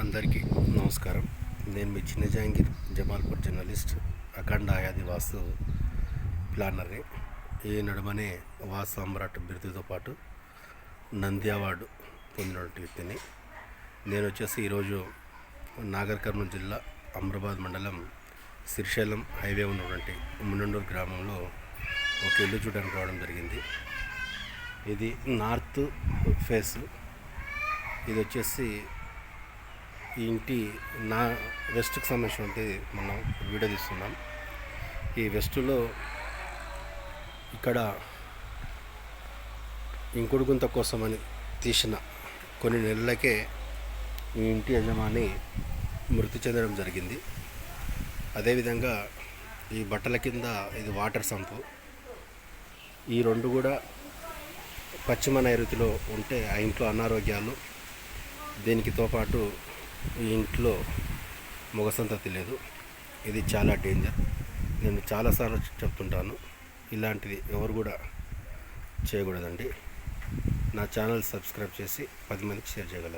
అందరికీ నమస్కారం. నేను మీ చిన్న జహాంగీర్ జమాల్పూర్ జర్నలిస్ట్ అఖండ ఆయాది వాస్తు ప్లానర్ని. ఈ నడుమనే వాస్తు సమ్రాట్ బిరుదుతో పాటు నంది అవార్డు పొందినటువంటి వ్యక్తిని. నేను వచ్చేసి ఈరోజు నాగర్ కర్నూలు జిల్లా అమ్రాబాద్ మండలం శ్రీశైలం హైవే ఉన్నటువంటి మున్నండూరు గ్రామంలో ఒక ఇల్లు చూడడానికి రావడం జరిగింది. ఇది నార్త్ ఫేస్. ఇది వచ్చేసి ఈ ఇంటి నా వెస్ట్కి సంబంధించినటువంటి మనం వీడియో తీస్తున్నాం. ఈ వెస్ట్లో ఇక్కడ ఇంకుడు గుంత కోసమని తీసిన కొన్ని నెలలకే ఈ ఇంటి యజమాని మృతి చెందడం జరిగింది. అదేవిధంగా ఈ బట్టల కింద ఇది వాటర్ సంపు. ఈ రెండు కూడా పశ్చిమ నైరుతిలో ఉంటే ఆ ఇంట్లో అనారోగ్యాలు దీనికితో పాటు ఈ ఇంట్లో మగ సంతతి లేదు ఇది చాలా డేంజర్. నేను చాలాసార్లు చెప్తుంటాను ఇలాంటిది ఎవరు కూడా చేయకూడదండి. నా ఛానల్ సబ్స్క్రైబ్ చేసి పది మందికి షేర్ చేయగలరు.